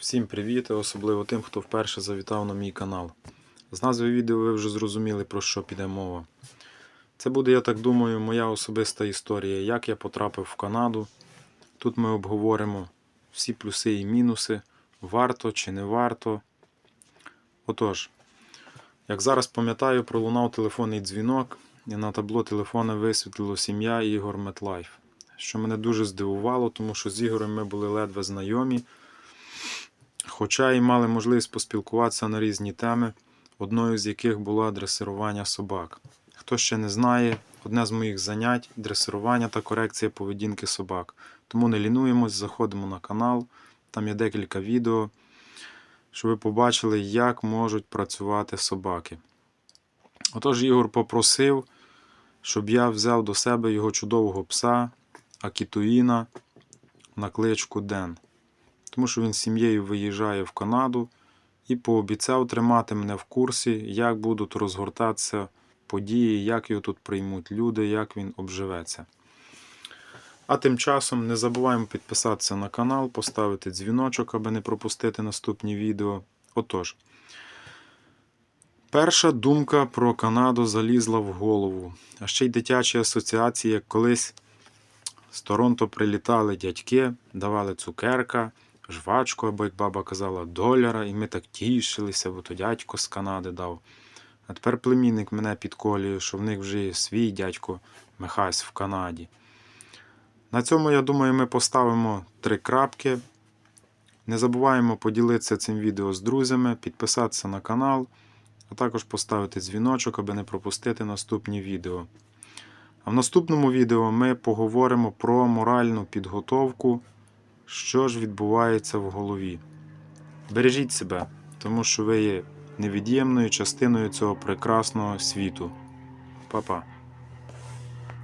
Всім привіт, особливо тим, хто вперше завітав на мій канал. З назви відео ви вже зрозуміли, про що піде мова. Це буде, я так думаю, моя особиста історія, як я потрапив в Канаду. Тут ми обговоримо всі плюси і мінуси, варто чи не варто. Отож, як зараз пам'ятаю, пролунав телефонний дзвінок, і на табло телефона висвітлило сім'я Ігор Метлайф. Що мене дуже здивувало, тому що з Ігорем ми були ледве знайомі. Хоча і мали можливість поспілкуватися на різні теми, одною з яких було дресирування собак. Хто ще не знає, одне з моїх занять дресирування та корекція поведінки собак. Тому не лінуємось, заходимо на канал, там є декілька відео, щоб ви побачили, як можуть працювати собаки. Отож, Ігор попросив, щоб я взяв до себе його чудового пса Акітуїна на кличку Ден тому що він з сім'єю виїжджає в Канаду і пообіцяв тримати мене в курсі, як будуть розгортатися події, як його тут приймуть люди, як він обживеться. А тим часом не забуваємо підписатися на канал, поставити дзвіночок, аби не пропустити наступні відео. Отож, перша думка про Канаду залізла в голову. А ще й дитячі асоціації, як колись з Торонто прилітали дядьки, давали цукерка жвачку, або, як баба казала, доляра, і ми так тішилися, бо то дядько з Канади дав. А тепер племінник мене підколює, що в них вже є свій дядько Михась в Канаді. На цьому, я думаю, ми поставимо три крапки. Не забуваємо поділитися цим відео з друзями, підписатися на канал, а також поставити дзвіночок, аби не пропустити наступні відео. А в наступному відео ми поговоримо про моральну підготовку що ж відбувається в голові. Бережіть себе, тому що ви є невід'ємною частиною цього прекрасного світу. Па-па.